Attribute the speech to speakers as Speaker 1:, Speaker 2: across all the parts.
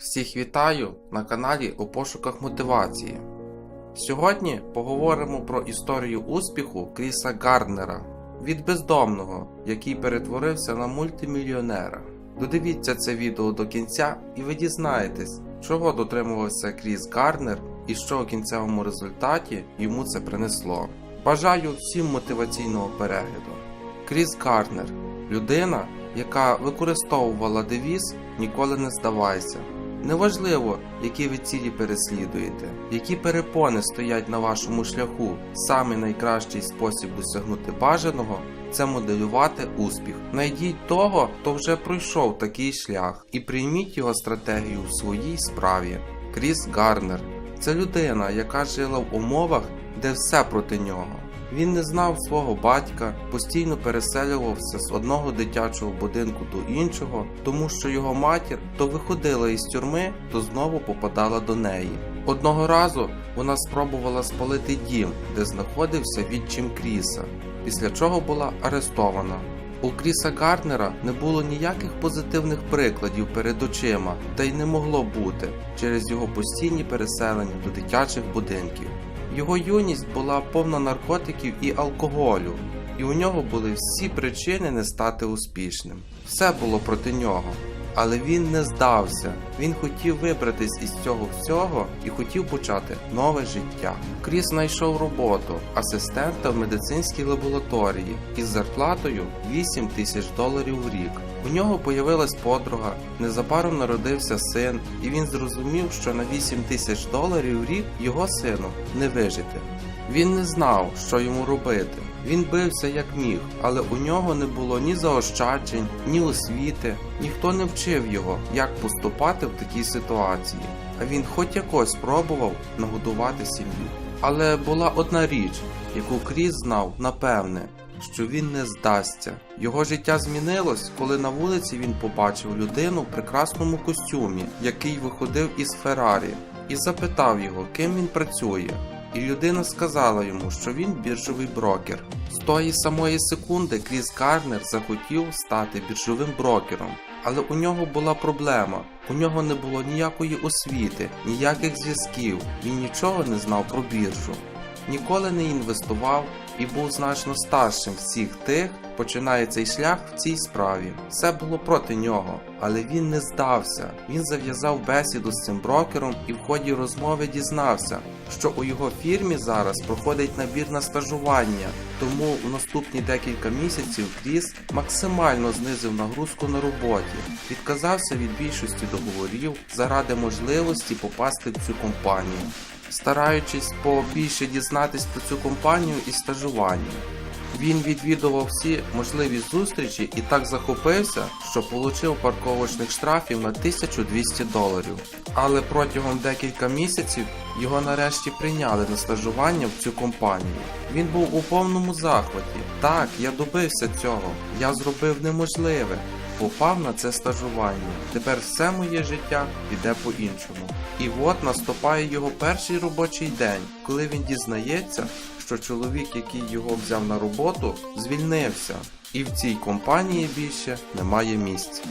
Speaker 1: Всіх вітаю на каналі у пошуках мотивації. Сьогодні поговоримо про історію успіху Кріса Гарднера від бездомного, який перетворився на мультимільйонера. Додивіться це відео до кінця і ви дізнаєтесь, чого дотримувався Кріс Гарднер і що у кінцевому результаті йому це принесло. Бажаю всім мотиваційного перегляду. Кріс Гарднер людина, яка використовувала девіз Ніколи не здавайся. Неважливо, які ви цілі переслідуєте, які перепони стоять на вашому шляху. Самий найкращий спосіб досягнути бажаного це моделювати успіх. Найдіть того, хто вже пройшов такий шлях, і прийміть його стратегію в своїй справі. Кріс Гарнер це людина, яка жила в умовах, де все проти нього. Він не знав свого батька, постійно переселювався з одного дитячого будинку до іншого, тому що його матір то виходила із тюрми, то знову попадала до неї. Одного разу вона спробувала спалити дім, де знаходився відчим Кріса, після чого була арестована. У Кріса Гарднера не було ніяких позитивних прикладів перед очима, та й не могло бути через його постійні переселення до дитячих будинків. Його юність була повна наркотиків і алкоголю, і у нього були всі причини не стати успішним. Все було проти нього. Але він не здався. Він хотів вибратись із цього всього і хотів почати нове життя. Кріс знайшов роботу асистента в медицинській лабораторії із зарплатою 8 тисяч доларів в рік. У нього появилась подруга, незабаром народився син, і він зрозумів, що на 8 тисяч доларів рік його сину не вижити. Він не знав, що йому робити. Він бився як міг, але у нього не було ні заощаджень, ні освіти. Ніхто не вчив його, як поступати в такій ситуації. А він хоч якось спробував нагодувати сім'ю. Але була одна річ, яку Кріс знав напевне, що він не здасться. Його життя змінилось, коли на вулиці він побачив людину в прекрасному костюмі, який виходив із Феррарі, і запитав його, ким він працює. І людина сказала йому, що він біржовий брокер. З тої самої секунди Кріс Гарнер захотів стати біржовим брокером. Але у нього була проблема. У нього не було ніякої освіти, ніяких зв'язків. Він нічого не знав про біржу. Ніколи не інвестував і був значно старшим всіх тих, починає цей шлях в цій справі. Все було проти нього, але він не здався. Він зав'язав бесіду з цим брокером і в ході розмови дізнався, що у його фірмі зараз проходить набір на стажування. Тому в наступні декілька місяців Кріс максимально знизив нагрузку на роботі, відказався від більшості договорів заради можливості попасти в цю компанію стараючись побільше дізнатись про цю компанію і стажування. Він відвідував всі можливі зустрічі і так захопився, що отримав парковочних штрафів на 1200 доларів. Але протягом декілька місяців його нарешті прийняли на стажування в цю компанію. Він був у повному захваті. Так, я добився цього. Я зробив неможливе. Попав на це стажування. Тепер все моє життя піде по-іншому. І от наступає його перший робочий день, коли він дізнається, що чоловік, який його взяв на роботу, звільнився, і в цій компанії більше немає місця.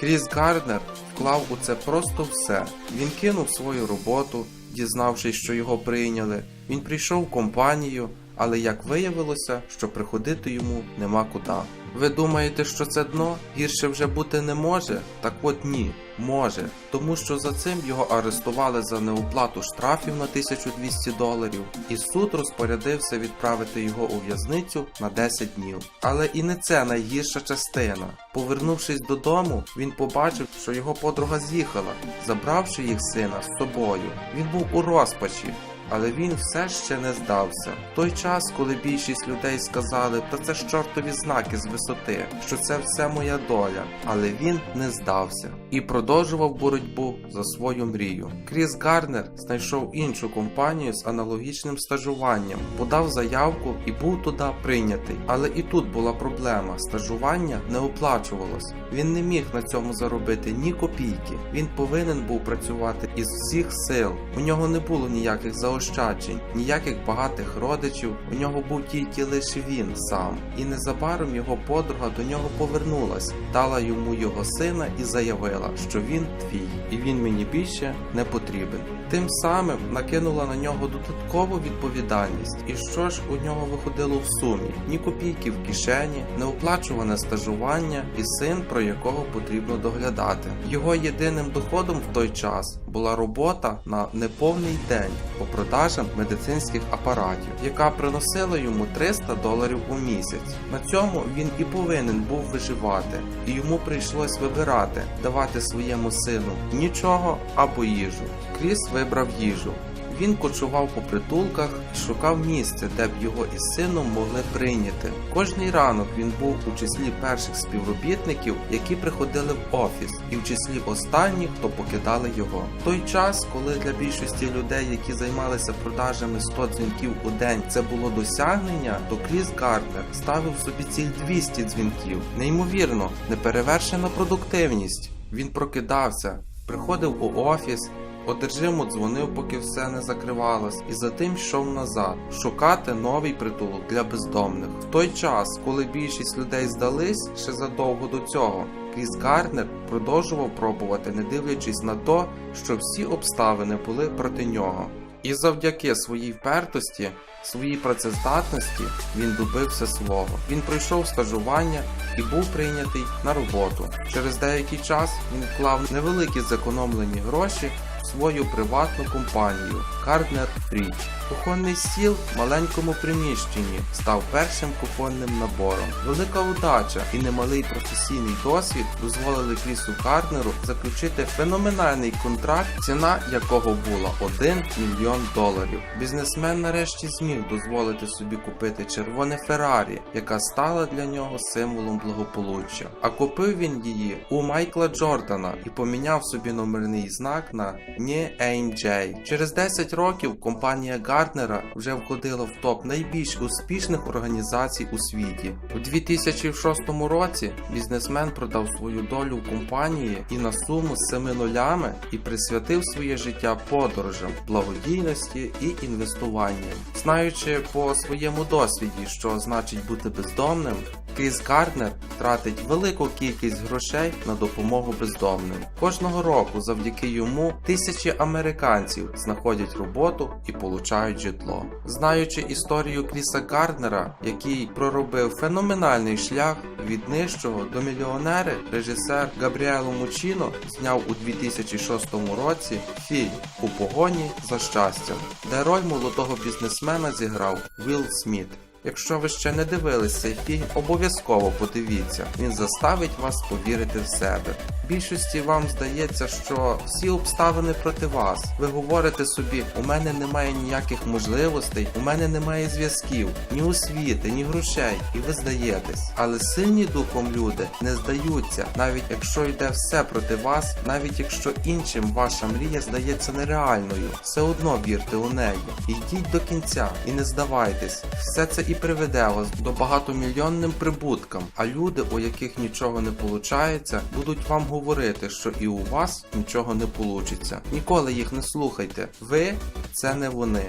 Speaker 1: Кріс Гарднер вклав у це просто все. Він кинув свою роботу, дізнавшись, що його прийняли. Він прийшов в компанію, але як виявилося, що приходити йому нема куди. Ви думаєте, що це дно гірше вже бути не може? Так от ні, може, тому що за цим його арештували за неуплату штрафів на 1200 доларів, і суд розпорядився відправити його у в'язницю на 10 днів. Але і не це найгірша частина. Повернувшись додому, він побачив, що його подруга з'їхала, забравши їх сина з собою. Він був у розпачі. Але він все ще не здався. Той час, коли більшість людей сказали, та це ж чортові знаки з висоти, що це все моя доля, але він не здався і продовжував боротьбу за свою мрію. Кріс Гарнер знайшов іншу компанію з аналогічним стажуванням, подав заявку і був туди прийнятий. Але і тут була проблема: стажування не оплачувалось. Він не міг на цьому заробити ні копійки. Він повинен був працювати із всіх сил. У нього не було ніяких заощаджень ніяких багатих родичів. У нього був тільки лише він сам. І незабаром його подруга до нього повернулась, дала йому його сина і заявила, що він твій, і він мені більше не потрібен. Тим самим накинула на нього додаткову відповідальність. І що ж у нього виходило в сумі? Ні копійки в кишені, неоплачуване стажування і син, про якого потрібно доглядати. Його єдиним доходом в той час була робота на неповний день по продажам медицинських апаратів, яка приносила йому 300 доларів у місяць. На цьому він і повинен був виживати, і йому прийшлось вибирати давати своєму сину нічого або їжу. Кріс вибрав їжу. Він кочував по притулках і шукав місце, де б його із сином могли прийняти. Кожний ранок він був у числі перших співробітників, які приходили в офіс, і в числі останніх, хто покидали його. В той час, коли для більшості людей, які займалися продажами 100 дзвінків у день, це було досягнення, то Кріс Гарднер ставив собі ціль 200 дзвінків. Неймовірно, неперевершена продуктивність. Він прокидався, приходив у офіс. Одержимо дзвонив, поки все не закривалось, і затим йшов назад шукати новий притулок для бездомних. В той час, коли більшість людей здались ще задовго до цього, Кріс Гарнер продовжував пробувати, не дивлячись на то, що всі обставини були проти нього. І завдяки своїй впертості, своїй працездатності він добився свого. Він пройшов стажування і був прийнятий на роботу. Через деякий час він вклав невеликі зекономлені гроші в свою приватну компанію Gardner Rich. Кухонний стіл в маленькому приміщенні став першим кухонним набором. Велика удача і немалий професійний досвід дозволили Крісу Гарднеру заключити феноменальний контракт, ціна якого була 1 мільйон доларів. Бізнесмен нарешті зміг дозволити собі купити червоне Феррарі, яка стала для нього символом благополуччя. А купив він її у Майкла Джордана і поміняв собі номерний знак на «Не AMJ». Через 10 років компанія Гарднера вже входила в топ найбільш успішних організацій у світі. У 2006 році бізнесмен продав свою долю в компанії і на суму з семи нулями і присвятив своє життя подорожам, благодійності і інвестуванням. Знаючи по своєму досвіді, що значить бути бездомним, Кріс Гарднер тратить велику кількість грошей на допомогу бездомним. Кожного року завдяки йому тисячі американців знаходять роботу і получають житло. Знаючи історію Кріса Гарднера, який проробив феноменальний шлях від нижчого до мільйонери, режисер Габріело Мучіно зняв у 2006 році фільм У погоні за щастям, де роль молодого бізнесмена зіграв Вілл Сміт. Якщо ви ще не дивились цей фільм, обов'язково подивіться. Він заставить вас повірити в себе. Більшості вам здається, що всі обставини проти вас. Ви говорите собі, у мене немає ніяких можливостей, у мене немає зв'язків, ні освіти, ні грошей, і ви здаєтесь. Але сильні духом люди не здаються, навіть якщо йде все проти вас, навіть якщо іншим ваша мрія здається нереальною, все одно вірте у неї. Йдіть до кінця і не здавайтесь. Все це і приведе вас до багатомільйонним прибуткам, а люди, у яких нічого не виходить, будуть вам говорити, що і у вас нічого не вийде. Ніколи їх не слухайте. Ви це не вони,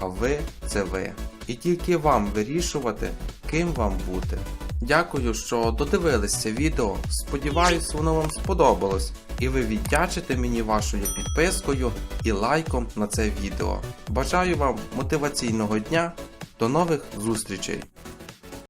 Speaker 1: а ви це ви. І тільки вам вирішувати, ким вам бути. Дякую, що додивились це відео. Сподіваюсь, воно вам сподобалось, і ви віддячите мені вашою підпискою і лайком на це відео. Бажаю вам мотиваційного дня. До нових зустрічей!